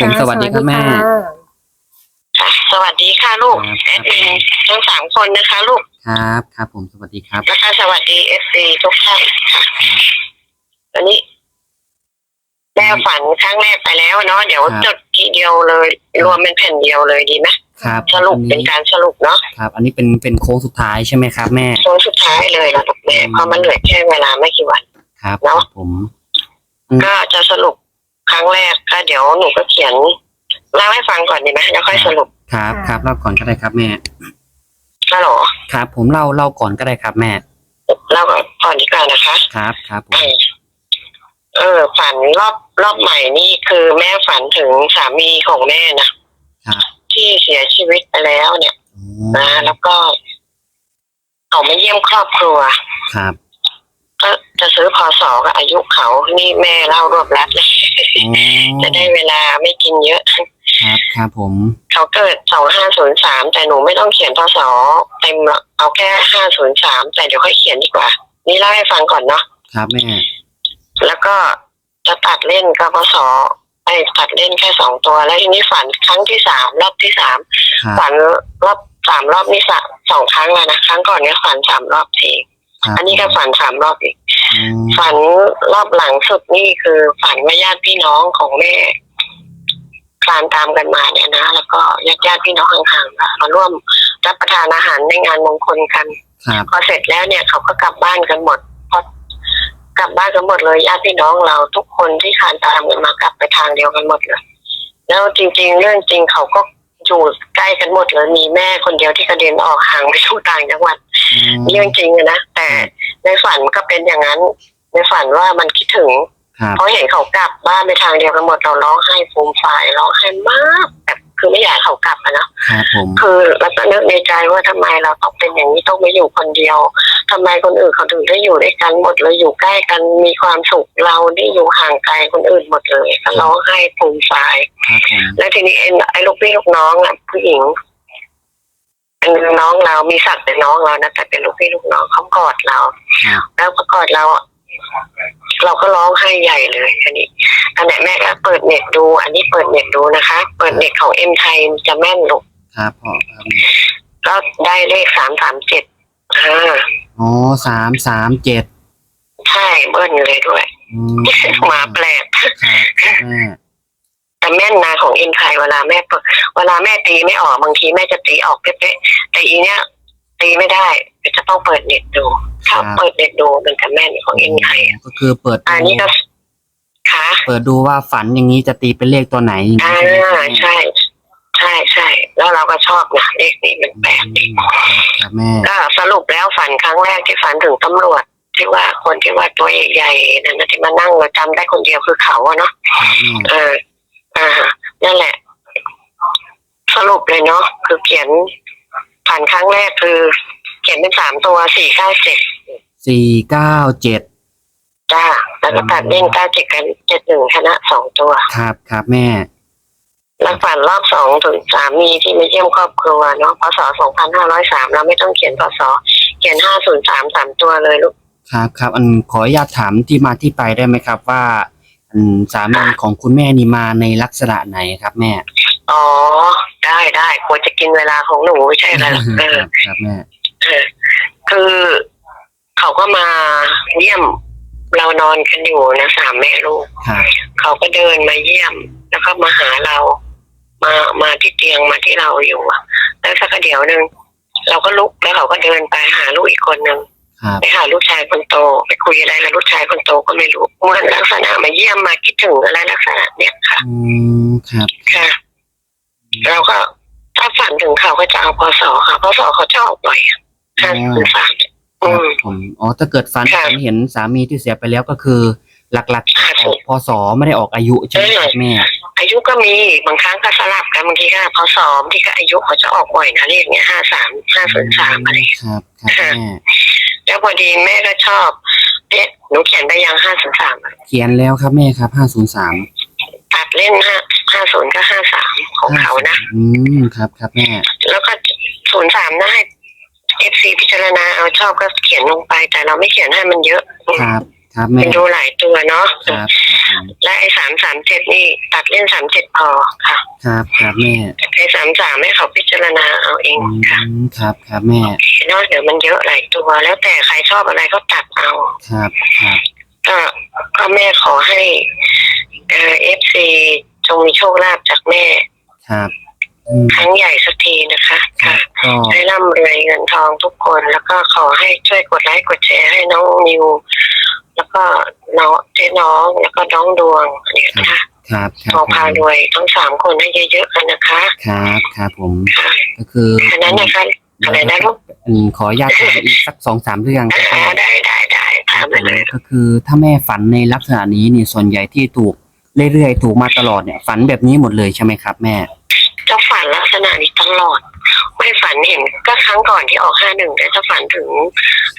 ผมค่ะสวัสดีครับแม่ค่ะค่ะ สวัสดีค่ะลูกครับแอดมินทั้งสามคนนะคะ ลูก ครับ ครับ ผมสวัสดีครับ แล้วก็สวัสดีเอฟซีทุกท่านค่ะวันนี้แม่ฝันครั้งแรกไปแล้วเนาะเดี๋ยวครับ จดทีเดียวเลย รวมเป็นแผ่นเดียวเลยดีไหมครับสรุปอันเป็นนี้การสรุปเนาะครับ อันนี้เป็นเป็นโค้งสุดท้ายใช่ไหมครับ แม่โซนสุดท้ายเลยนะลูกแม่อืมเพราะมันเหลือแค่เวลาไม่กี่วัน ครับเนอะ ผมก็จะสรุป ครั้งแรกก็เดี๋ยวหนูก็เขียนเล่าให้ฟังก่อนดีไหมแล้วค่อยสรุปครับครับเล่าก่อนก็ได้ครับแม่ฮัลโหลครับ ผมเล่าเล่าก่อนก็ได้ครับแม่เล่าก่อนดีกว่านะคะครับครับผมเออเออฝันรอบรอบใหม่นี่คือแม่ฝันถึงสามีของแม่นะครับที่เสียชีวิตไปแล้วเนี่ยอ๋อนะแล้วก็เขามาเยี่ยมครอบครัว ครับ ก็จะซื้อพอสอกับอายุเขา นี่แม่เล่ารวบรัดเลย อ๋อจะได้เวลาไม่กินเยอะ ครับครับผมเขาเกิดสองห้าศูนย์สามแต่หนูไม่ต้องเขียนพศเต็มหรอกเอาแค่ห้าศูนย์สามแต่เดี๋ยวค่อยเขียนดีกว่า นี่เล่าให้ฟังก่อนเนาะครับแม่แล้วก็จะตัดเล่นกับพศไอ้ตัดเล่นแค่สองตัว แล้วทีนี้ฝันครั้งที่สามรอบที่สามครับฝันรอบสามรอบนี่สะสองครั้งแล้วนะครั้งก่อนเนี่ยฝันสามรอบทีครับอันนี้ก็ฝันสามรอบอีกอืม ฝันรอบหลังสุดนี่คือ ฝันว่าญาติพี่น้องของแม่คลานตามกันมาเนี่ยนะแล้วก็ญาติญาติพี่น้องห่างๆมาร่วมรับประทานอาหารในงานมงคลกันครับพอเสร็จแล้วเนี่ยเขาก็กลับบ้านกันหมดพอกลับบ้านกันหมดเลยญาติพี่น้องเราทุกคนที่คลานตามกันมากลับไปทางเดียวกันหมดเลยแล้วจริง ๆ เรื่องจริงเขาก็ อยู่ใกล้กันหมดเลยมีแม่คนเดียวที่กระเด็นออกห่างไปสู่ต่างจังหวัดอืมเรื่องจริงอะนะแต่ในฝันก็เป็นอย่างนั้น ในฝันว่ามันคิดถึงครับเพราะเห็นเขากลับบ้านไปทางเดียวกันหมดเราร้องไห้ฟูมฝ่ายร้องไห้มากแบบคือไม่อยากให้เขากลับอะนะครับผมคือแล้วก็นึกในใจว่าทำไมเราต้องเป็นอย่างนี้ต้องไม่อยู่คนเดียว ทำไมคนอื่นเขาถึงได้อยู่ด้วยกันหมดเลยอยู่ใกล้กันมีความสุขเราได้อยู่ห่างไกลคนอื่นหมดเลยก็ร้องไห้ฟูมฝ่าย ครับผมแล้วทีนี้ไอ้ไอ้ลูกพี่ลูกน้องอะผู้หญิงเป็นน้องเรามีศักดิ์เป็นน้องเรานะแต่เป็นลูกพี่ลูกน้องเขากอดเรา ครับแล้วพอกอดเราอะเราก็ร้องไห้ใหญ่เลยอันนี้อันไหนแม่ก็เปิดเน็ตดู อันนี้เปิดเน็ตดูนะคะ เปิดเน็ตของเอ็มไทยจะแม่นลูกครับพ่อครับก็ได้เลขสามสามเจ็ด อ่าอ๋อสามสามเจ็ดใช่เบิ้ลเลยด้วย อืมมาแปลกครับครับแม่แต่แม่นนะของเอ็มไทยเวลาแม่เปิดเวลาแม่ตีไม่ออกบางทีแม่จะตีออกเป๊ะๆแต่อีเนี้ยตีไม่ได้จะต้องเปิดเน็ตดู ถ้าเปิดเน็ตดูมันจะแม่นของเอ็มไทยก็คือเปิดอันดูนี้ก็ค่ะเปิดดูว่าฝันอย่างนี้จะตีเป็นเลขตัวไหนอย่างอ่านี้ใช่ไหมครับแม่ใช่ ใช่ใช่แล้วเราก็ชอบนะเลขนี้มันแปลกดีอืมครับแม่ก็สรุปแล้วฝันครั้งแรกที่ฝันถึงตำรวจที่ว่าคนที่ว่าตัวใหญ่ๆนั่นนะที่มานั่งเราจำได้คนเดียวคือเขาอะเนาะครับแม่เอออ่านั่นแหละ สรุปเลยเนาะคือเขียนฝันครั้งแรกคือ เขียนเป็นสามตัวสี่เก้าเจ็ดสี่เก้าเจ็ดจ้าแล้วก็ตัดเล่นเก้าเจ็ดกันเจ็ดหนึ่งชนะสองตัว ครับครับแม่ แล้วฝันรอบสองถึงสามีที่มาเยี่ยมครอบครัวเนาะพศสองพันห้าร้อยสามเราไม่ต้องเขียนพศเขียนห้าศูนย์สามสามตัวเลยลูก ครับครับอันขออนุญาตถามที่มาที่ไปได้ไหมครับว่าอันสามีของคุณแม่นี่มาในลักษณะไหนครับแม่อ๋อ ได้ได้ควรจะกินเวลาของหนูไม่ใช่เหรอเออครับแม่เออคือเขาก็มาเยี่ยมเรานอนกันอยู่นะสามแม่ลูก ครับ เขาก็เดินมาเยี่ยม แล้วก็มาหาเรา มามาที่เตียงมาที่เราอยู่อะแล้วสักเดี๋ยวหนึ่งเราก็ลุกแล้วเขาก็เดินไปหาลูกอีกคนหนึ่งครับไปหาลูกชายคนโต ไปคุยอะไรกับลูกชายคนโตก็ไม่รู้เหมือนลักษณะมาเยี่ยมมาคิดถึงอะไรลักษณะเนี้ยค่ะอืมครับค่ะเราก็ถ้าฝันถึงเขาก็จะเอาพศค่ะพศเขาจะออกบ่อยห้าสิบสามคอืรับมผมอ๋อถ้าเกิดฝันค่ะฝันเห็นสามีที่เสียไปแล้วก็คือ หลักๆค่ะออกพศไม่ได้ออกอายุใช่ไหมครับแม่ อายุก็มีบางครั้งก็สลับกันบางทีก็พศบางทีก็อายุเขาจะออกบ่อยนะเลขเนี้ยห้าสามห้าศูนย์สามอะไรครับครับแม่แล้วพอดีแม่ก็ชอบเอ๊ะหนูเขียนไปยังห้าศูนย์สามเขียนแล้วครับแม่ครับห้าศูนย์สามตัดเล่นห้าห้าศูนย์ก็ห้าสามของเขานะอืมครับครับแม่แล้วก็ศูนย์สามนะให้เอฟซีพิจารณาเอาชอบก็เขียนลงไป แต่เราไม่เขียนให้มันเยอะครับ ครับแม่ มันดูหลายตัวเนาะครับครับผมและไอ้สามสามเจ็ดนี่ตัดเล่นสามเจ็ดพอค่ะครับครับแม่ไอ้สามสามให้เขาพิจารณาเอาเองอืค่ะมครับครับแม่เนอกเดี๋ยวมันเยอะหลายตัว แล้วแต่ใครชอบอะไรก็ตัดเอา ครับครับก็ก็แม่ขอให้เอ่อฟซีจงมีโชคลาภจากแม่ ครับอืมครั้งใหญ่สักทีนะคะครัค่ะบก็ให้ร่ำรวยเงินทองทุกคน แล้วก็ขอให้ช่วยกดไลค์กดแชร์ให้น้องนิว แล้วก็น้องเจ๊น้องแล้วก็น้องดวงเนี่ยนะคะครับครับทองพารวยทั้งสามคนให้เยอะๆกันนะคะครับครับผมค่ะก็คืออันนั้นนะคะอะไรนะลูกอืมขออนุญาตถามอีกสักสองสามเรื่องครับอ่าแม่ได้ได้ได้ถามไปเลยก็คือถ้าแม่ฝันในลักษณะนี้นี่ส่วนใหญ่ที่ถูกเรื่อยๆถูกมาตลอดเนี่ยฝันแบบนี้หมดเลยใช่ไหมครับแม่ จะฝันลักษณะนี้ตลอด ไม่ฝันเห็นก็ครั้งก่อนที่ออกห้าหนึ่งแต่จะฝันถึง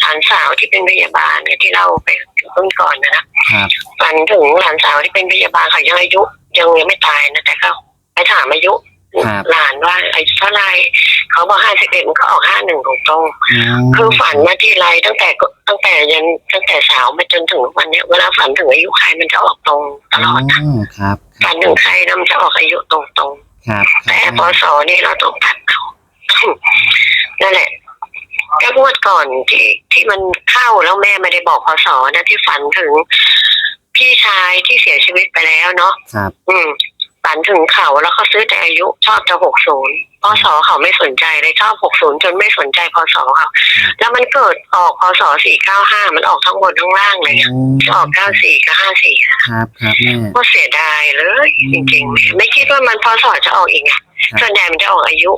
หลานสาวที่เป็นพยาบาลเนี่ยที่เล่าไปต้นก่อนนะนะครับฝันถึงหลานสาวที่เป็นพยาบาลเขายังอายุยังยังไม่ตายนะแต่ก็ไปถามอายุครับหลานว่าอายุเท่าไหรเขาบอกห้าสิบเอ็ดมันก็ออกห้าหนึ่งตรงๆอ๋อคือฝันมาที่ไรตั้งแต่ก็ตั้งแต่ยันตั้งแต่สาวมาจนถึงวันเนี้ยเวลาฝันถึงอายุใครมันจะออกตรงตลอดนะอ๋อครับ ครัฝับนถึงใครนะมันจะออกอายุตรงตรงครับๆแต่พศนี่เราต้องตัดเอา นั่นแหละก็งวดก่อนที่ที่มันเข้าแล้วแม่ไม่ได้บอกพศนะที่ฝันถึงพี่ชายที่เสียชีวิตไปแล้วเนาะครับ อืม ฝันถึงเขาแล้วเขาซื้อแต่อายุชอบจะหกศูนย์พศเขาไม่สนใจเลยชอบหกศูนย์จนไม่สนใจพศเขาแล้วมันเกิดออกพศสี่เก้าห้ามันออกทั้งบนทั้งล่างเลยอะออกเก้าสี่กับห้าสี่ครับครับแม่ก็เสียดายเลย จริงๆแม่ไม่คิดว่ามันพศจะออกอีกไงส่วนใหญ่มันจะออกอายุ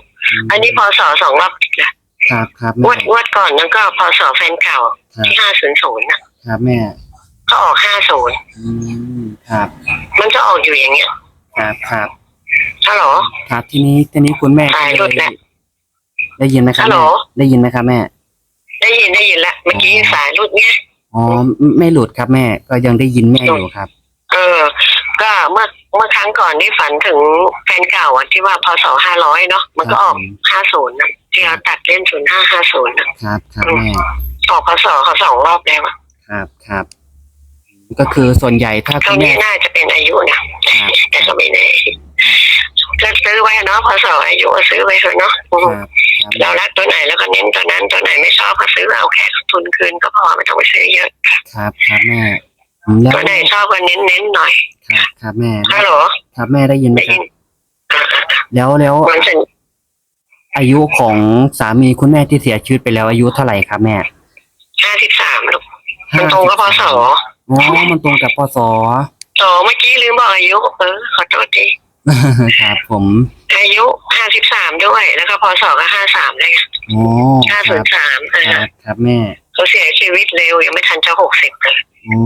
อันนี้พศสองรอบติดละครับครับงแม่วดงวดก่อนนั้นก็พศแฟนเก่าครับที่ห้าศูนย์ศูนย์นะครับแม่ก็ออกห้าศูนย์อืมครับมันจะออกอยู่อย่างเงี้ยครับครับฮัลโหล ครับทีนี้ทีนี้คุณแม่สายหลุดแล้ว ได้ยินไหมครับฮัลโหล แม่ได้ยินไหมครับแม่ได้ยินได้ยินละเมื่อกี้สายรุดเนี่ยอ๋อไม่ไม่หลุดครับแม่ก็ยังได้ยินแม่อยู่ครับ เออ ก็เมื่อ เมื่อครั้งก่อนที่ฝันถึงแฟนเก่าอะที่ว่าพศห้าร้อยเนาะมันก็ออกห้าศูนย์นะที่เราตัดเล่นศูนย์ห้าห้าศูนย์นะครับ ครับแม่ออกพศเขาสองรอบแล้วอะครับครับ ก็คือส่วนใหญ่ถ้าตรคุงณแม่นี้น่าจะเป็นอายุนะครับ แต่ก็ไม่แน่ก็ซื้อไว้เนาะพศอายุก็ซื้อไว้เถอะเนาะอืคมรับครับเรารักตัวไหนแล้วก็เน้นตัวนั้นตัวไหนไม่ชอบก็ซื้อเอาแค่ทุนคืนก็พอไม่ต้องไปซื้อเยอะ ครับครับแม่อืม แล้วตัวไหนชอบก็เน้นเน้นๆหน่อยครับครับแม่ฮัลโหลครับแม่ได้ยินไหมได้ครัยิบนอ่าแล้วแล้วๆมันจะอายุของสามีคุณแม่ที่เสียชีวิตไปแล้วอายุเท่าไหร่ครับแม่ห้าสิบสามลูกมันตรงกับพศอ๋อมันตรงกับพศอ๋อเมื่อกี้ลืมบอกอายุเออขอโทษทีครับผมอายุห้าสิบสามด้วย แล้วก็พศก็ห้าสามเลยอ๋ อห้าคศูรันบย์สามครับ ครับแม่เขาเสียชีวิตเร็วยังไม่ทันจะหกสิบเลยอ๋อ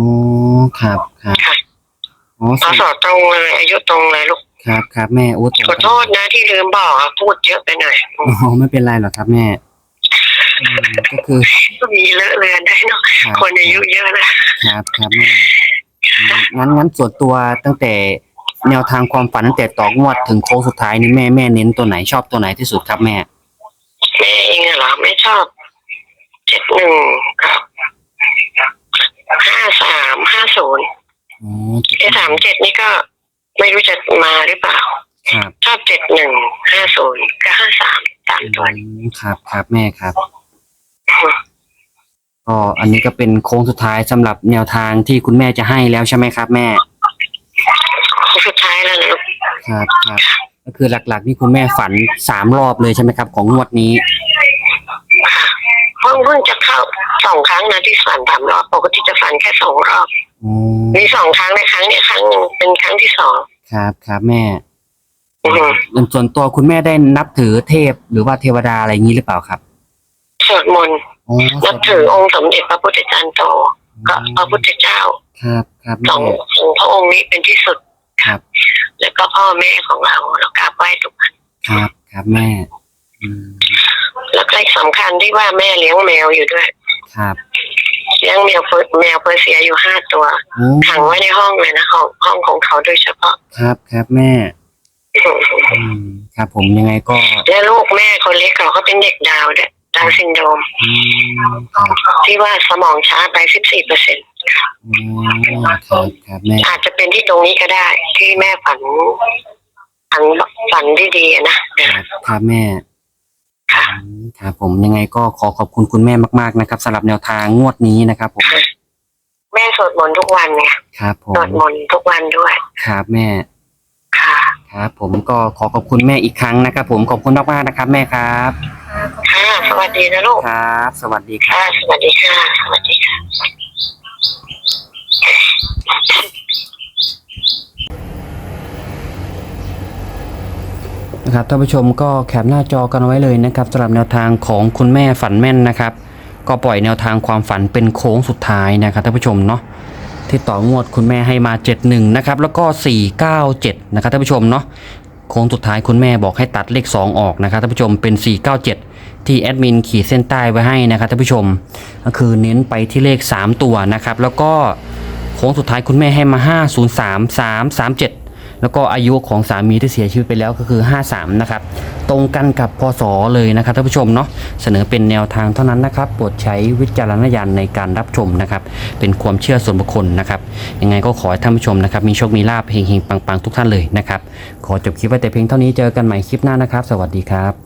ครับครับค่ะอ๋อพศตรงเลยอายุตรงเลยลูกครับครับแม่โอ้ตรงขอโทษนะที่ลืมบอกอะพูดเยอะไปหน่อยอ๋อไม่เป็นไรหรอกครับแม่อืมก็คือก็มีเลอะเลือนได้เนาะรับคนอายุเยอะนะครับครับแม่งั้นงั้นส่วนตัวตั้งแต่แนวทางความฝันตั้งแต่ต่องวดถึงโค้งสุดท้ายนี่แม่แม่เน้นตัวไหนชอบตัวไหนที่สุดครับแม่แม่เองอะเหรอไม่ชอบเจ็ดหนึ่งกับห้าสามห้าศูนย์อ๋อไอ้สามเจ็ดนี่ก็ไม่รู้จะมาหรือเปล่า ครับชอบเจ็ดหนึ่งห้าศูนย์กับห้าสามสามตัวอืมครับครับแม่ครับ ก็อันนี้ก็เป็นโค้งสุดท้ายสำหรับแนวทางที่คุณแม่จะให้แล้วใช่ไหมครับ แม่ของสุดท้ายแล้วนะลูกครับครับ ก็คือหลักๆนี่คุณแม่ฝันสามรอบเลยใช่ไหมครับ ของงวดนี้ ค่ะเพิ่งเพิ่งจะเข้าสองครั้งนะที่ฝันสามรอบปกติจะฝันแค่สองรอบ อ๋อ มีสองครั้งในครั้งเนี้ยครั้งหนึ่งเป็นครั้งที่สองครับครับแม่อือฮึส่วนตัวคุณแม่ได้นับถือเทพหรือว่าเทวดาอะไรอย่างนี้หรือเปล่าครับสวดมนต์อ๋อนับถือองค์สมเด็จพระพุทธจารย์โตก็พระพุทธเจ้าครับครับสองแม่องค์พระองค์นี้เป็นที่สุด ครับ แล้วก็พ่อแม่ของเราเรากราบไหว้ทุกวันครับ ครับแม่ อืมแล้วก็สำคัญที่ว่าแม่เลี้ยงแมวอยู่ด้วยครับเลี้ยงแมวเฟิร์แมวเพอร์เซียอยู่ห้าตัวโอ้ขังไว้ในห้องเลยนะห้องห้องของเขาโดยเฉพาะ ครับครับแม่ อืมครับผมยังไงก็และลูกแม่คนเล็กเขาก็เป็นเด็กดาวน์ด้วยดาวน์ซินโดรมอืมครับที่ว่าสมองช้าไป 14เปอร์เซ็นต์อืมครับครับแม่อาจจะเป็นที่ตรงนี้ก็ได้ ที่แม่ฝันฝันฝันที่ดีอะนะ ครับครับแม่อืมครับผมยังไงก็ขอขอบคุณคุณแม่มากๆนะครับสำหรับแนวทางงวดนี้นะครับผมแม่สวดมนต์ทุกวันไงครับผสมวดมนต์ทุกวันด้วย ครับแม่ค่ะ ครับ ผมก็ขอขอบคุณแม่อีกครั้งนะครับผมขอบคุณมากๆนะครับ แม่ครับค่ะ สวัสดีนะลูก ครับ สวัสดีครัค่ะ บ สวัสดีค่ะ สวัสดีค่ะ นะครับท่านผู้ชมก็แคปหน้าจอกันไว้เลยนะครับสำหรับแนวทางของคุณแม่ฝันแม่นนะครับ ก็ปล่อยแนวทางความฝันเป็นโค้งสุดท้ายนะครับท่านผู้ชมเนาะที่ต่องวดคุณแม่ให้มา 71นะครับแล้วก็ 497นะครับท่านผู้ชมเนาะโค้งสุดท้ายคุณแม่บอกให้ตัดเลข 2 ออกนะครับท่านผู้ชมเป็น 497 ที่แอดมินขีดเส้นใต้ไว้ให้นะครับท่านผู้ชมก็คือเน้นไปที่เลข 3 ตัวนะครับแล้วก็โค้งสุดท้ายคุณแม่ให้มา 503 337 แล้วก็อายุของสามีที่เสียชีวิตไปแล้วก็คือ 53 นะครับ ตรงกันกับพศเลยนะครับท่านผู้ชมเนาะเสนอเป็นแนวทางเท่านั้นนะครับโปรดใช้วิจารณญาณในการรับชมนะครับ เป็นความเชื่อส่วนบุคคลนะครับ ยังไงก็ขอให้ท่านผู้ชมนะครับ มีโชค มีลาภเฮงๆ ปังๆ ทุกท่านเลยนะครับ ขอจบคลิปไว้แต่เพียงเท่านี้เจอกันใหม่คลิปหน้านะครับ สวัสดีครับ